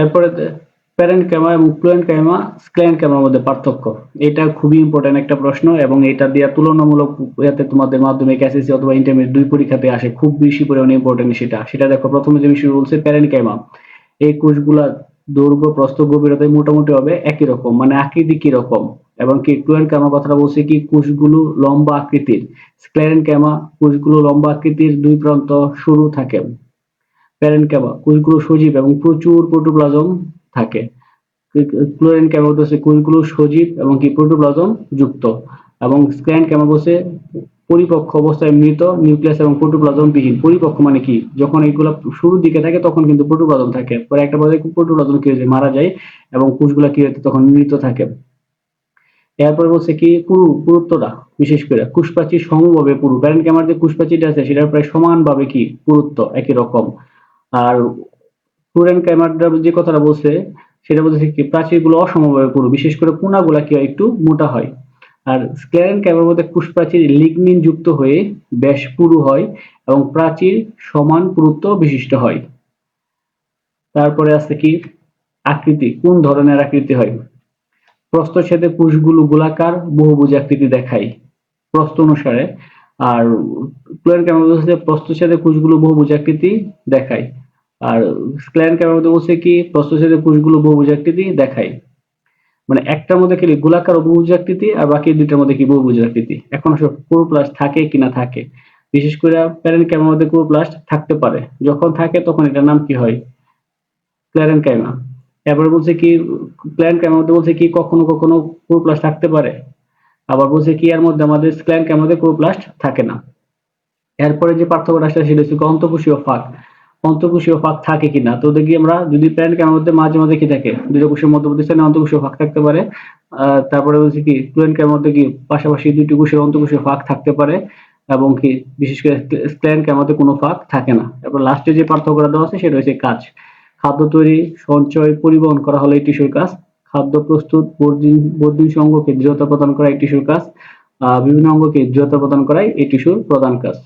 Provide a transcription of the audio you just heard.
এরপরে প্যারেন্ট ক্যামা এবং ফ্লুয়েন্ট ক্যামা স্ক্ল্যান্ট ক্যামার মধ্যে পার্থক্য? এটা খুবই ইম্পর্টেন্ট একটা প্রশ্ন এবং এটা দিয়ে তুলনামূলক ইয়াতে তোমাদের মাধ্যমিক এসএসসি অথবা ইন্টারমিডিয়েট দুই পরীক্ষাতে আসে, খুব বেশি পরিমাণে ইম্পর্টেন্ট সেটা। সেটা দেখো, প্রথমে যে বিষয় বলছে প্যারেন্ট ক্যামা এই কোষগুলা দৈর্ঘ্য, প্রস্থ গভীরতায় মোটামুটি হবে একই রকম মানে আকৃতি কি রকম এবং কি ফ্লুয়েন্ট ক্যামা কথাটা বলছে কি কোষগুলো লম্বা আকৃতির। স্ক্লেরেন্ট ক্যামা কোষগুলো লম্বা আকৃতির দুই প্রান্ত সরু থাকে। প্যারেন্ট ক্যামা কোষগুলো সজীব এবং প্রচুর প্রোটোপ্লাজম থাকে। ক্লোরেন ক্যামা হচ্ছে কোষগুলো সজীব এবং কি প্রোটোপ্লাজম যুক্ত। এবং স্ক্যান ক্যামা বলছে পরিপক্ক অবস্থায় মৃত নিউক্লিয়াস এবং প্রোটোপ্লাজম বিহীন। পরিপক্ক মানে কি? যখন এগুলো শুরুর দিকে থাকে তখন কিন্তু প্রোটোপ্লাজম থাকে। পরে একটা পর্যায়ে প্রোটোপ্লাজম কি হয়েছে? মারা যায় এবং কোষগুলা কি হয়েছে? তখন মৃত থাকে। এরপরে বলছে কি পুরু, পুরুত্বটা, বিশেষ করে কুশপ্রাচীর সমভাবে পুরু। প্যারেন্ট ক্যামার যে কুশপ্রাচীরটা আছে সেটা প্রায় সমানভাবে কি? পুরুত্ব, একই রকম। আর ফ্লুরেন ক্যামারটা যে কথাটা বলছে, সেটা বলছে কি, প্রাচীরগুলো অসমভাবে পুরু, বিশেষ করে কোনাগুলা কি একটু মোটা হয়। আর স্ক্লেরেন ক্যামের মধ্যে কুশপ্রাচীর লিগনিন যুক্ত হয়ে বেশ পুরু হয় এবং প্রাচীর সমান পুরুত্ব বিশিষ্ট হয়। তারপরে আছে কি, আকৃতি, কোন ধরনের আকৃতি হয়? প্রস্থচ্ছেদে কোষগুলো গোলাকার, বহুভুজ আকৃতি দেখায়। প্রস্থ অনুসারে, আর প্লেন ক্যামেরা বলছে প্রস্থচ্ছেদে কোষগুলো বহুভুজ আকৃতি দেখায়। আর স্ক্ল্যান ক্যামেরা মধ্যে বলছে কি প্রস্থচ্ছেদে কোষগুলো বহুভুজ আকৃতি দেখায়। মানে একটার মধ্যে কি গোলাকার ও বহুভুজ আকৃতি, আর বাকি দুইটার মধ্যে কি বহুভুজ আকৃতি। এখন আসলে ক্লোরোপ্লাস্ট থাকে কিনা থাকে। বিশেষ করে প্যারেন্ট ক্যামেরার মধ্যে ক্লোরোপ্লাস্ট থাকতে পারে। যখন থাকে তখন এটার নাম কি হয়? Parent camera. এরপরে বলছে কি প্ল্যান ক্যামেরার মধ্যে বলছে কি, কখনো কখনো ক্লোরোপ্লাস্ট থাকতে পারে। আবার বলছে কি, এর মধ্যে আমাদের স্ক্ল্যান ক্যামেরার মধ্যে ক্লোরোপ্লাস্ট থাকে না। এরপরে যে পার্থক্যটা আসলে সেটা হচ্ছে অন্তঃকোষীয় ফাঁক। অন্তঃকোষীয় ফাঁক থাকে কিনা? তো দেখি আমরা যদি প্ল্যান্ট ক্যামেরার মধ্যে মাঝে মাঝে কি থাকে? দুটো কোষের মধ্যবর্তী স্থানে অন্তঃকোষীয় ফাঁক থাকতে পারে। তারপরে বলছে কি প্ল্যান্ট ক্যামেরার মধ্যে কি পাশাপাশি দুটি কোষের অন্তঃকোষীয় ফাঁক থাকতে পারে এবং কি বিশেষ করে প্ল্যান্ট ক্যামেরার মধ্যে কোনো ফাঁক থাকে না। এরপর লাস্টে যে পার্থক্যটা দেওয়া আছে সেটা হচ্ছে কাজ। খাদ্য তৈরি, সঞ্চয়, পরিবহন করা হলো এই টিস্যুর কাজ। খাদ্য প্রস্তুত বর্ধিন বর্ধিত অঙ্গকে দৃঢ়তা প্রদান করা এই টিস্যুর কাজ। বিভিন্ন অঙ্গকে দৃঢ়তা প্রদান করাই এই টিস্যুর প্রধান কাজ।